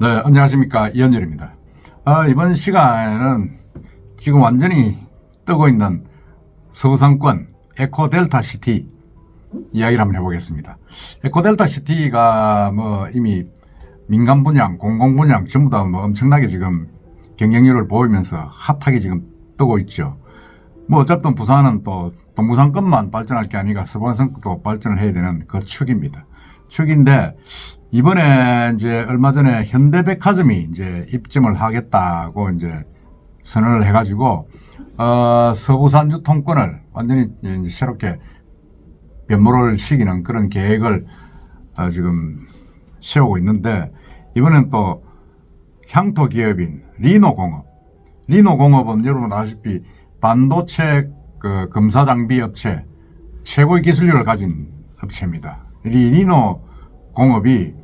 네, 안녕하십니까. 이현열입니다. 아, 이번 시간에는 지금 완전히 뜨고 있는 서구상권 에코델타 시티 이야기를 한번 해보겠습니다. 에코델타 시티가 뭐 이미 민간 분양, 공공 분양 전부 다 뭐 엄청나게 지금 경쟁률을 보이면서 핫하게 지금 뜨고 있죠. 뭐 어쨌든 부산은 또 동부상권만 발전할 게 아니라 서부산권도 발전을 해야 되는 그 축입니다. 축인데 이번에 이제 얼마 전에 현대백화점이 이제 입점을 하겠다고 이제 선언을 해가지고 어, 서부산 유통권을 완전히 새롭게 변모를 시키는 그런 계획을 어, 지금 세우고 있는데 이번엔 또 향토 기업인 리노공업 리노공업은 여러분 아시피 반도체 그 검사 장비 업체 최고의 기술력을 가진 업체입니다. 이 리노 공업이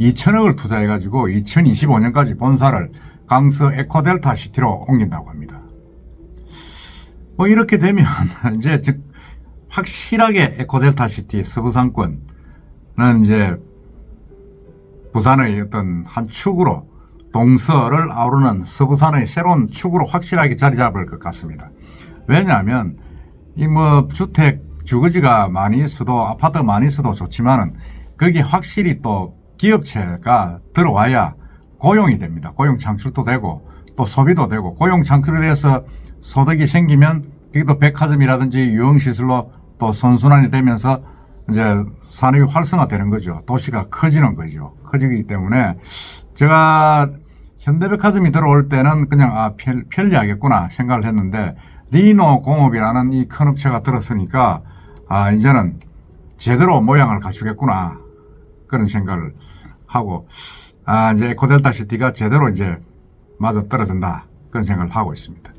2천억을 투자해가지고 2025년까지 본사를 강서 에코델타 시티로 옮긴다고 합니다. 뭐 이렇게 되면 이제 즉 확실하게 에코델타 시티 서부상권은 이제 부산의 어떤 한 축으로 동서를 아우르는 서부산의 새로운 축으로 확실하게 자리 잡을 것 같습니다. 왜냐하면 이 뭐 주택 주거지가 많이 있어도 아파트 많이 있어도 좋지만은 거기 확실히 또 기업체가 들어와야 고용이 됩니다. 고용 창출도 되고 또 소비도 되고 고용 창출에 대해서 소득이 생기면 여기도 백화점이라든지 유흥시설로 또 선순환이 되면서 이제 산업이 활성화되는 거죠. 도시가 커지는 거죠. 커지기 때문에 제가 현대백화점이 들어올 때는 그냥 아 편, 편리하겠구나 생각을 했는데 리노 공업이라는 이 큰 업체가 들었으니까 아 이제는 제대로 모양을 갖추겠구나 그런 생각을 하고 아 이제 에코델타 시티가 제대로 이제 맞아 떨어진다 그런 생각을 하고 있습니다.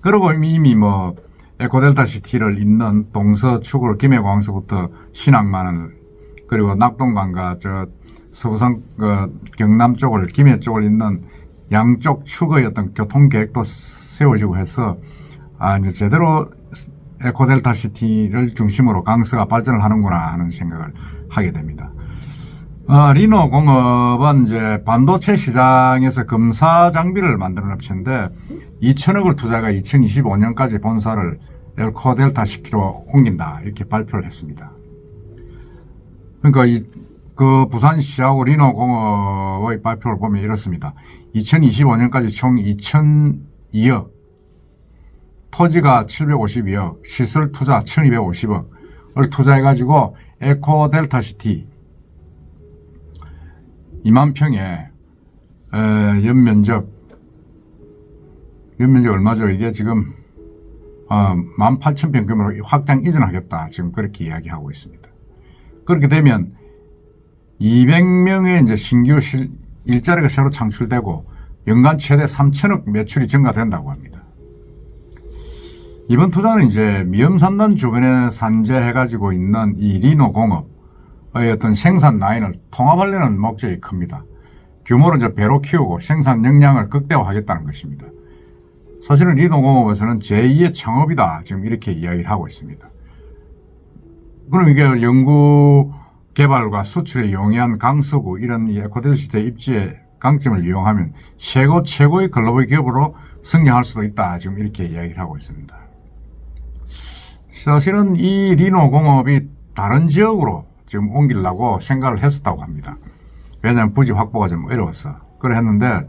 그리고 이미 뭐 에코델타 시티를 잇는 동서축으로 김해광서부터 신항만을 그리고 낙동강과 저 서부산 그 경남 쪽을 김해 쪽을 잇는 양쪽 축의 어떤 교통 계획도 세워지고 해서 아 이제 제대로 에코델타 시티를 중심으로 강서가 발전을 하는구나 하는 생각을 하게 됩니다. 어, 리노 공업은 이제 반도체 시장에서 검사 장비를 만드는 업체인데 2천억을 투자가 2025년까지 본사를 엘코델타 시티로 옮긴다 이렇게 발표를 했습니다. 그러니까 이, 그 부산시하고 리노 공업의 발표를 보면 이렇습니다. 2025년까지 총 2,002억, 토지가 752억, 시설 투자 1,250억을 투자해가지고 에코 델타 시티 2만 평에 에, 연면적 연면적 얼마죠? 이게 지금 어, 18,000평 규모로 확장 이전하겠다. 지금 그렇게 이야기하고 있습니다. 그렇게 되면 200명의 이제 신규 실, 일자리가 새로 창출되고 연간 최대 3천억 매출이 증가된다고 합니다. 이번 투자는 이제 미엄산단 주변에 산재해가지고 있는 이 리노 공업의 어떤 생산 라인을 통합하려는 목적이 큽니다. 규모를 이제 배로 키우고 생산 역량을 극대화하겠다는 것입니다. 사실은 리노 공업에서는 제2의 창업이다. 지금 이렇게 이야기를 하고 있습니다. 그럼 이게 연구 개발과 수출에 용이한 강서구 이런 이 에코델 시대 입지의 강점을 이용하면 최고 최고의 글로벌 기업으로 성장할 수도 있다. 지금 이렇게 이야기를 하고 있습니다. 사실은 이 리노 공업이 다른 지역으로 지금 옮기려고 생각을 했었다고 합니다. 왜냐하면 부지 확보가 좀 어려웠어. 그래 했는데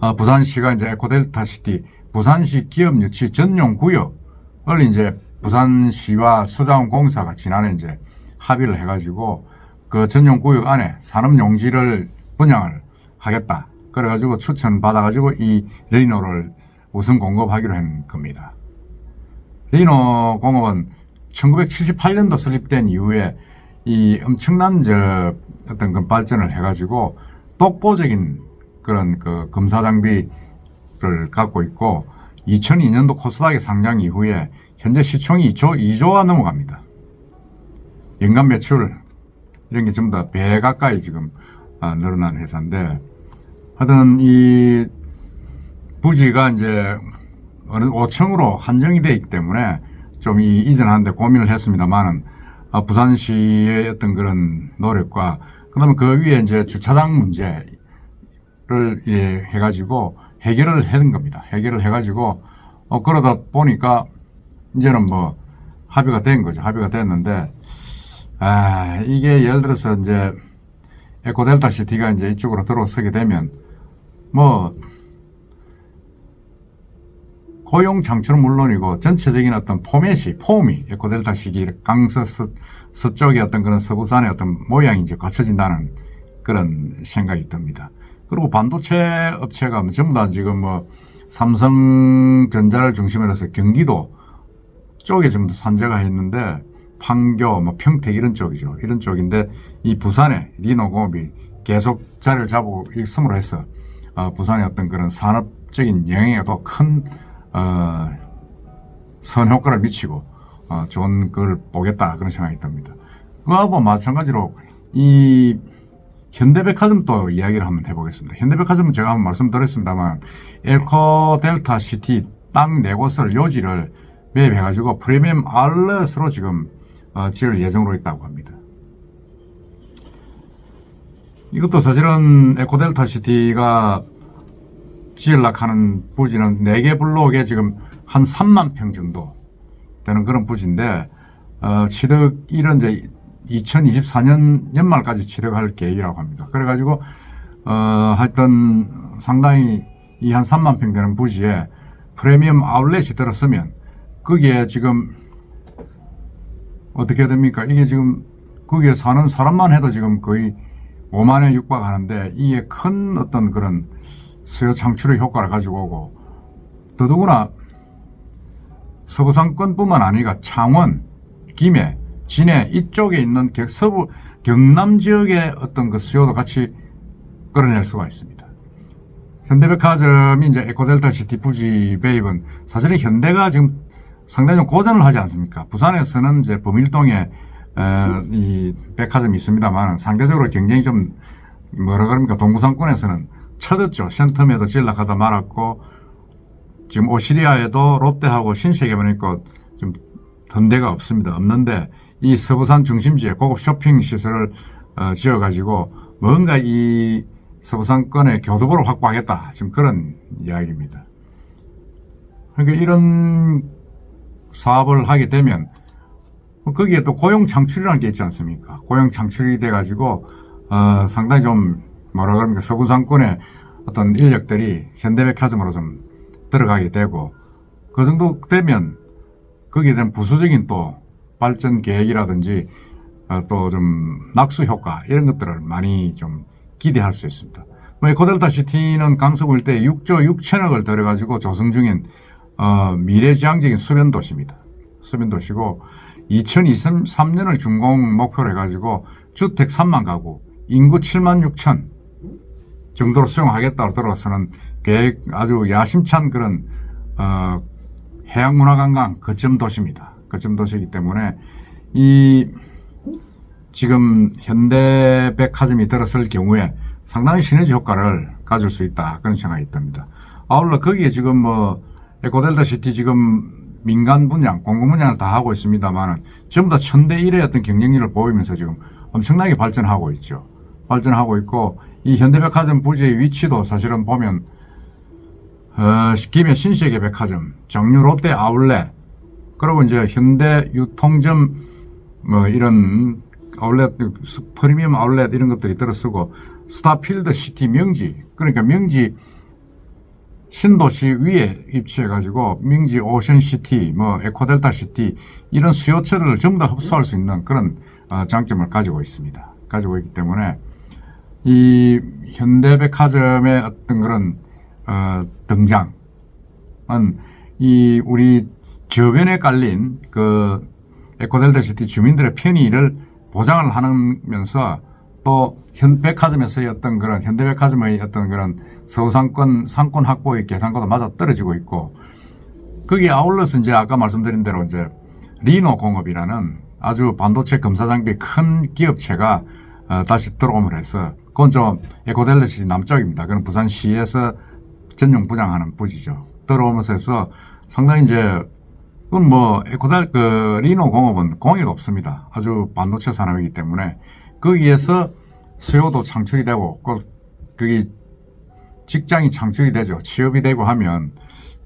어, 부산시가 이제 에코델타 시티 부산시 기업 유치 전용 구역을 이제 부산시와 수자원공사가 지난해 이제 합의를 해가지고 그 전용 구역 안에 산업 용지를 분양을 하겠다. 그래가지고 추천 받아가지고 이 리노를 우선 공급하기로 한 겁니다. 리노 공업은 1978년도 설립된 이후에 이 엄청난 저 어떤 그 발전을 해가지고 독보적인 그런 그 검사 장비를 갖고 있고 2002년도 코스닥에 상장 이후에 현재 시총이 2조, 2조가 넘어갑니다. 연간 매출 이런 게 전부 다 배 가까이 지금 아, 늘어난 회사인데 하여튼 이 부지가 이제 어느 5층으로 한정이 되어 있기 때문에 좀 이 이전하는데 고민을 했습니다만은 아, 부산시의 어떤 그런 노력과 그다음에 그 위에 이제 주차장 문제를 예, 해가지고 해결을 해는 겁니다. 해결을 해가지고 어 그러다 보니까 이제는 뭐 합의가 된 거죠. 합의가 됐는데 아 이게 예를 들어서 이제 에코델타 시티가 이제 이쪽으로 들어서게 되면 뭐 고용 창출은 물론이고 전체적인 어떤 포맷이 폼이 에코델타 시기 강서 서, 서쪽의 어떤 그런 서부산의 어떤 모양이 이제 갖춰진다는 그런 생각이 듭니다. 그리고 반도체 업체가 뭐 전부 다 지금 뭐 삼성전자를 중심으로 해서 경기도 쪽에 좀 산재가 있는데 판교, 뭐 평택 이런 쪽이죠. 이런 쪽인데 이 부산에 리노공업이 계속 자리를 잡고 있음으로 해서 어, 부산의 어떤 그런 산업적인 영향에도 큰 어, 선효과를 미치고 어, 좋은 걸 보겠다 그런 생각이 듭니다. 그하고 마찬가지로 이 현대백화점도 이야기를 한번 해보겠습니다. 현대백화점은 제가 한번 말씀드렸습니다만 엘코 델타 시티 땅 네 곳을 요지를 매입해가지고 프리미엄 알렛으로 지금 어, 지을 예정으로 있다고 합니다. 이것도 사실은 에코델타 시티가 지으려고 하는 부지는 4개 블록에 지금 한 3만 평 정도 되는 그런 부지인데, 어, 취득, 이런 이제 2024년 연말까지 취득할 계획이라고 합니다. 그래가지고, 어, 하여튼 상당히 이 한 3만 평 되는 부지에 프리미엄 아울렛이 들었으면, 거기에 지금 어떻게 됩니까? 이게 지금 거기에 사는 사람만 해도 지금 거의 5만에 육박하는데 이게 큰 어떤 그런 수요 창출의 효과를 가지고 오고 더더구나 서부상권뿐만 아니라 창원, 김해, 진해 이쪽에 있는 겨- 서부 경남 지역의 어떤 그 수요도 같이 끌어낼 수가 있습니다. 현대백화점이 이제 에코델타 시티 부지 배입은 사실은 현대가 지금 상당히 좀 고전을 하지 않습니까? 부산에서는 이제 범일동에 어, 이 백화점이 있습니다만 상대적으로 경쟁이 좀 뭐라 그럽니까? 동부상권에서는 쳐졌죠. 센텀에도 질락하다 말았고 지금 오시리아에도 롯데하고 신세계만 있고 좀 현대가 없습니다. 없는데 이 서부산 중심지에 고급 쇼핑 시설을 어, 지어가지고 뭔가 이 서부산권의 교두보를 확보하겠다. 지금 그런 이야기입니다. 그러니까 이런 사업을 하게 되면 뭐 거기에 또 고용 창출이라는 게 있지 않습니까? 고용 창출이 돼가지고 어, 상당히 좀 뭐라 그럽니까 서구 상권의 어떤 인력들이 현대백화점으로 좀 들어가게 되고 그 정도 되면 거기에 대한 부수적인 또 발전 계획이라든지 어, 또좀 낙수 효과 이런 것들을 많이 좀 기대할 수 있습니다. 뭐 에코델타 시티는 강서구 일대 6조 6천억을 들여가지고 조성 중인 어, 미래지향적인 수변 도시입니다. 수변 도시고 2023년을 준공 목표로 해가지고 주택 3만 가구, 인구 7만 6천 정도로 수용하겠다고 들어서는 계획 아주 야심찬 그런 어, 해양문화관광 거점 도시입니다. 거점 도시이기 때문에 이 지금 현대백화점이 들어설 경우에 상당히 시너지 효과를 가질 수 있다 그런 생각이 듭니다. 아울러 거기에 지금 뭐 에코델타 시티 지금 민간 분양, 공공 분양을 다 하고 있습니다만은 전부 다 천대 일의 어떤 경쟁력을 보이면서 지금 엄청나게 발전하고 있죠. 발전하고 있고 이 현대백화점 부지의 위치도 사실은 보면 어, 김해 신세계 백화점, 정유 롯데 아울렛, 그리고 이제 현대 유통점 뭐 이런 아울렛, 프리미엄 아울렛 이런 것들이 들어서고 스타필드 시티 명지, 그러니까 명지 신도시 위에 입지해가지고 명지 오션시티, 뭐 에코델타 시티 이런 수요처를 전부 다 흡수할 수 있는 그런 어, 장점을 가지고 있습니다. 가지고 있기 때문에 이 현대백화점의 어떤 그런 어, 등장은 이 우리 저변에 깔린 그 에코델타 시티 주민들의 편의를 보장을 하면서 또 현 백화점에서의 어떤 그런 현대백화점의 어떤 그런 서상권 상권 확보의 계산과도 맞아 떨어지고 있고 거기에 아울러서 이제 아까 말씀드린 대로 이제 리노 공업이라는 아주 반도체 검사 장비 큰 기업체가 어, 다시 들어옴을 해서 그건 좀 에코델레시 남쪽입니다. 그건 부산시에서 전용 부장하는 부지죠. 들어오면서 해서 상당히 이제 그건 뭐 에코델 그 리노 공업은 공익 없습니다. 아주 반도체 산업이기 때문에 거기에서 수요도 창출이 되고 그 그게 직장이 창출이 되죠. 취업이 되고 하면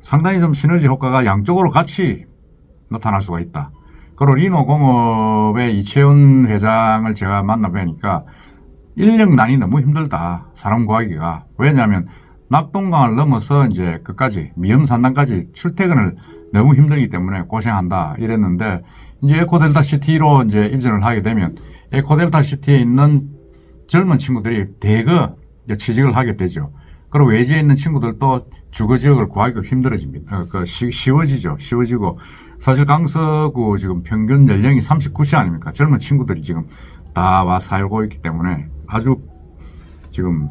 상당히 좀 시너지 효과가 양쪽으로 같이 나타날 수가 있다. 그리고 리노공업의 이채훈 회장을 제가 만나뵈니까 인력난이 너무 힘들다. 사람 구하기가. 왜냐하면 낙동강을 넘어서 이제 끝까지 미음산단까지 출퇴근을 너무 힘들기 때문에 고생한다 이랬는데 이제 에코델타 시티로 이제 입전을 하게 되면 에코델타 시티에 있는 젊은 친구들이 대거 이제 취직을 하게 되죠. 그리고 외지에 있는 친구들도 주거 지역을 구하기가 힘들어집니다. 어, 그 쉬, 쉬워지죠. 쉬워지고 사실 강서구 지금 평균 연령이 39세 아닙니까? 젊은 친구들이 지금 다 와 살고 있기 때문에 아주 지금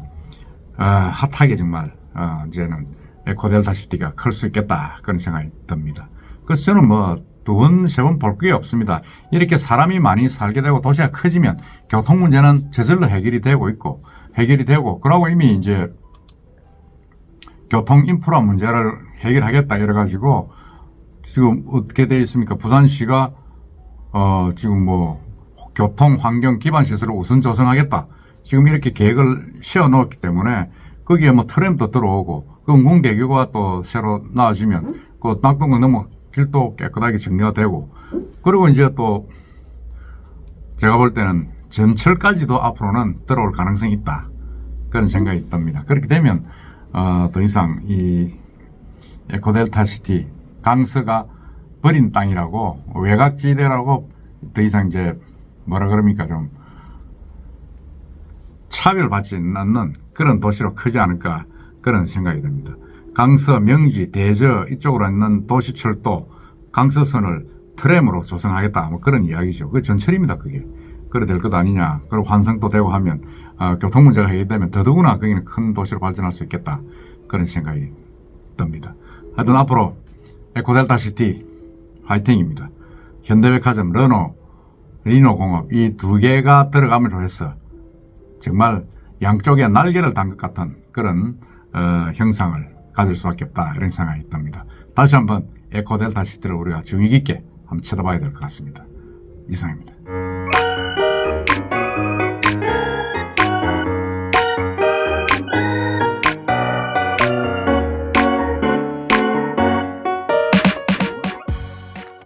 어, 핫하게 정말 어, 이제는 에코델타 시티가 클 수 있겠다 그런 생각이 듭니다. 그래서 저는 뭐 두 번, 세 번 볼 게 없습니다. 이렇게 사람이 많이 살게 되고 도시가 커지면 교통 문제는 저절로 해결이 되고 있고 해결이 되고 그러고 이미 이제 교통 인프라 문제를 해결하겠다 이래 가지고 지금 어떻게 되어 있습니까? 부산시가 어 지금 뭐 교통 환경 기반 시설을 우선 조성하겠다. 지금 이렇게 계획을 세워 놓았기 때문에 거기에 뭐 트램도 들어오고 그 응공대교가 또 새로 나와지면 그 낙동강 넘어 길도 깨끗하게 정리가 되고 그리고 이제 또 제가 볼 때는 전철까지도 앞으로는 들어올 가능성이 있다. 그런 생각이 듭니다. 그렇게 되면 어, 더 이상 이 에코델타 시티 강서가 버린 땅이라고 외곽지대라고 더 이상 이제 뭐라 그럽니까 좀 차별받지 않는 그런 도시로 크지 않을까 그런 생각이 듭니다. 강서, 명지, 대저 이쪽으로 있는 도시철도 강서선을 트램으로 조성하겠다 뭐 그런 이야기죠. 그 전철입니다 그게. 그래 될 것 아니냐. 그리고 환승도 되고 하면 어, 교통 문제가 해결되면 더더구나 거기는 큰 도시로 발전할 수 있겠다. 그런 생각이 듭니다. 하여튼 앞으로 에코델타 시티 화이팅입니다. 현대백화점, 르노, 리노공업 이 두 개가 들어감으로 해서 정말 양쪽에 날개를 단 것 같은 그런 어, 형상을 가질 수밖에 없다 이런 생각이 듭니다. 다시 한번 에코델타 시티를 우리가 주의 깊게 한번 쳐다봐야 될 것 같습니다. 이상입니다.